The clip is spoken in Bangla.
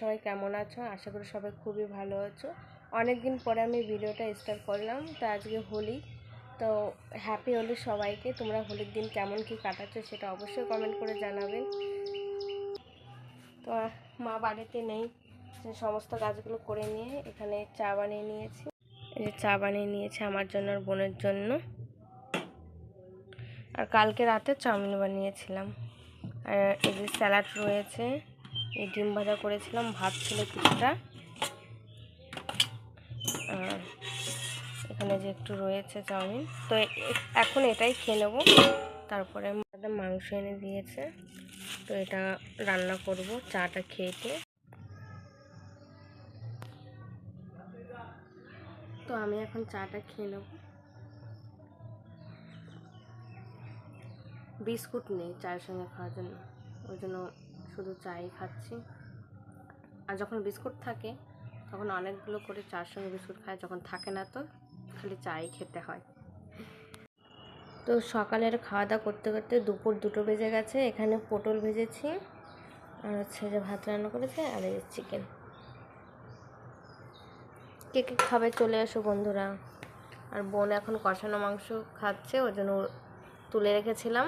সবাই কেমন আছো? আশা করি সবাই খুবই ভালো আছো। অনেক দিন পরে আমি ভিডিওটা স্টার্ট করলাম, তো আজকে হোলি। তো হ্যাপি হোলি সবাইকে। তোমরা হোলির দিন কেমন কি কাটাচ্ছো সেটা অবশ্যই কমেন্ট করে জানাবেন। তো মা বাড়িতে নেই সমস্ত কাজগুলো করে নিয়ে এখানে চা বানিয়ে নিয়েছি। এই যে চা বানিয়ে নিয়েছে আমার জন্য আর বোনের জন্য। আর কালকে রাতে চাউমিন বানিয়েছিলাম। আর এই যে স্যালাড রয়েছে। এই ডিম ভাজা করেছিলাম, ভাত ছিল কিছুটা। আর এখানে যে একটু রয়েছে চাউমিন, তো এখন এটাই খেয়ে নেব। তারপরে আমাদের মাংস এনে দিয়েছে, তো এটা রান্না করব চাটা খেয়ে তো আমি এখন চাটা খেয়ে নেব। বিস্কুট নেই চায়ের সঙ্গে খাওয়ার জন্য, ওই জন্য শুধু চাই খাচ্ছি। আর যখন বিস্কুট থাকে, তখন অনেকগুলো করে চার সঙ্গে বিস্কুট খায়, যখন থাকে না তো খালি চাই খেতে হয়। তো সকালের খাওয়া দাওয়া করতে করতে দুপুর দুটো বেজে গেছে, এখানে পটল ভেজেছি, আর হচ্ছে যে ভাত রান্না করেছে, আর এই চিকেন কে কে খাবে চলে এসো বন্ধুরা। আর বোন এখন কষানো মাংস খাচ্ছে ওই জন্য তুলে রেখেছিলাম।